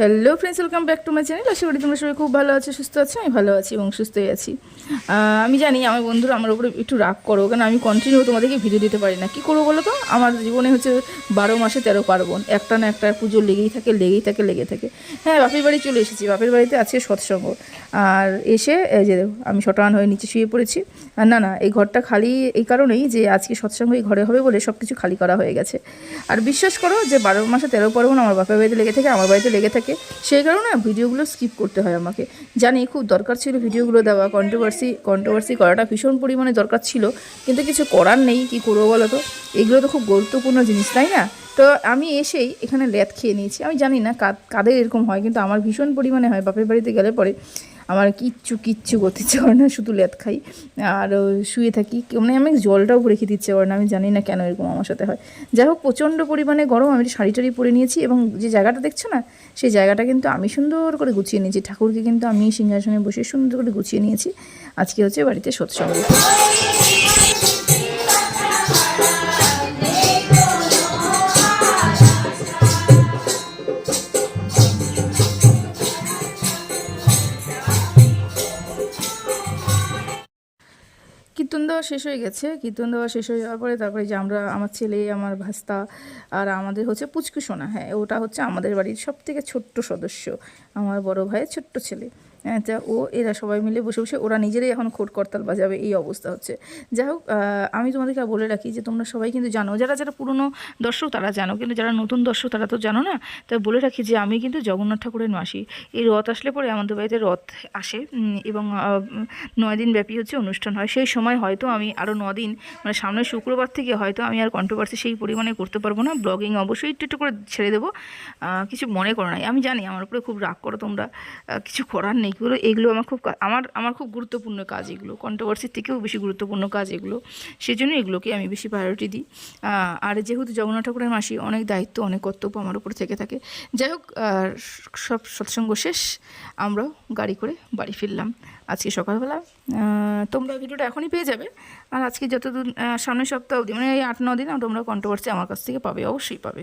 Hello friends welcome back to my channel আশা করি তোমরা সবাই খুব ভালো আছো, সুস্থ আছো, আমি ভালো আছি এবং সুস্থই আছি। আমি জানি আমার বন্ধুরা আমার উপরে একটু রাগ করো কারণ আমি কন্টিনিউ তোমাদেরকে ভিডিও দিতে পারি না। কী করব বলো তো? আমার জীবনে হচ্ছে বারো মাসে তেরো পার্বণ। একটা না একটা পুজো লেগেই থাকে লেগেই থাকে, লেগে থাকে। হ্যাঁ বাপের বাড়ি চলে এসেছি। বাপের বাড়িতে আছে সৎসঙ্গ। আর এসে যে আমি শটান হয়ে নিচে শুয়ে পড়েছি। আর না না, এই ঘরটা খালি এই কারণেই যে আজকে সৎসঙ্গ এই ঘরে হবে বলে সব কিছু খালি করা হয়ে গেছে। আর বিশ্বাস করো যে বারো মাসে তেরো পার্বণ আমার বাপের বাড়িতে লেগে থাকে, আমার বাড়িতে লেগে থাকে। সেই কারণে ভিডিওগুলো স্কিপ করতে হয় আমাকে। জানি খুব দরকার ছিল ভিডিওগুলো দেওয়া কন্ট্রোভার্সি কন্ট্রোভার্সি করাটা ভীষণ পরিমাণে দরকার ছিল, কিন্তু কিছু করার নেই, কি করব বলো তো? এগুলো তো খুব গুরুত্বপূর্ণ জিনিস, তাই না? তো আমি এসেই এখানে ল্যাদ খেয়ে নিয়েছি। আমি জানি না কাদ- কাদের এরকম হয়, কিন্তু আমার ভীষণ পরিমাণে হয়, বাপের বাড়িতে গেলে পরে। আমার কিচ্ছু কিচ্ছু করতে ইচ্ছে করে না, শুধু লেত খাই। আর শুয়ে থাকি। মানে আমি জলটাও ভরে খেতে ইচ্ছে করে না, আমি জানি না কেন এরকম আমার সাথে হয়। যাই হোক, প্রচণ্ড পরিমাণে গরম, আমি শাড়ি টাড়ি পরে নিয়েছি এবং যে জায়গাটা দেখছ না, সেই জায়গাটা কিন্তু আমি সুন্দর করে গুছিয়ে নিয়েছি। ঠাকুরকে কিন্তু আমি সিংহাসনে বসে সুন্দর করে গুছিয়ে নিয়েছি। আজকে হচ্ছে বাড়িতে সৎসঙ্গ। কীর্তন দেওয়া শেষ হয়ে গেছে কীর্তন দেওয়া শেষ হয়ে যাওয়ার পরে তারপরে যে আমরা, আমার ছেলে, আমার ভাস্তা আর আমাদের হচ্ছে পুচকু সোনা হ্যাঁ ওটা হচ্ছে আমাদের বাড়ির সব থেকে ছোট্ট সদস্য, আমার বড় ভাইয়ের ছোট্ট ছেলে। তা ও, এরা সবাই মিলে বসে বসে, ওরা নিজেরাই এখন খোট করতাল বাজাবে, এই অবস্থা হচ্ছে। যাই হোক আমি তোমাদেরকে বলে রাখি যে তোমরা সবাই কিন্তু জানো, যারা যারা পুরনো দর্শক তারা জানো, কিন্তু যারা নতুন দর্শক তারা তো জানো না তাই বলে রাখি যে আমি কিন্তু জগন্নাথ ঠাকুরের মাসি। এই রথ আসলে পরে আমাদের বাড়িতে রথ আসে এবং নয় দিন ব্যাপী হচ্ছে অনুষ্ঠান হয়। সেই সময় হয়তো আমি আরও দিন মানে সামনের শুক্রবার থেকে হয়তো আমি আর কন্ট্রোভার্সি সেই পরিমাণে করতে পারব না। ব্লগিং অবশ্যই একটু একটু করে ছেড়ে দেবো। কিছু মনে করো নাই। আমি জানি আমার উপরে খুব রাগ করো তোমরা। কিছু করার নেই। এগুলো এগুলো আমার খুব আমার আমার খুব গুরুত্বপূর্ণ কাজ এগুলো। কন্ট্রোভার্সির থেকেও বেশি গুরুত্বপূর্ণ কাজ এগুলো। সেই জন্য এগুলোকে আমি বেশি প্রায়োরিটি দিই। আর যেহেতু জগন্নাথ ঠাকুরের মাসি অনেক দায়িত্ব অনেক কর্তব্য আমার উপর থেকে থাকে। যাই হোক সব সৎসঙ্গ শেষ। আমরা গাড়ি করে বাড়ি ফিরলাম। আজকে সকালবেলা। তোমরা ভিডিওটা এখনই পেয়ে যাবে। আর আজকে যতদিন আহ, সামনের সপ্তাহ অবধি মানে এই আট ন দিন তোমরা কন্ট্রোভার্সি আমার কাছ থেকে পাবে অবশ্যই পাবে।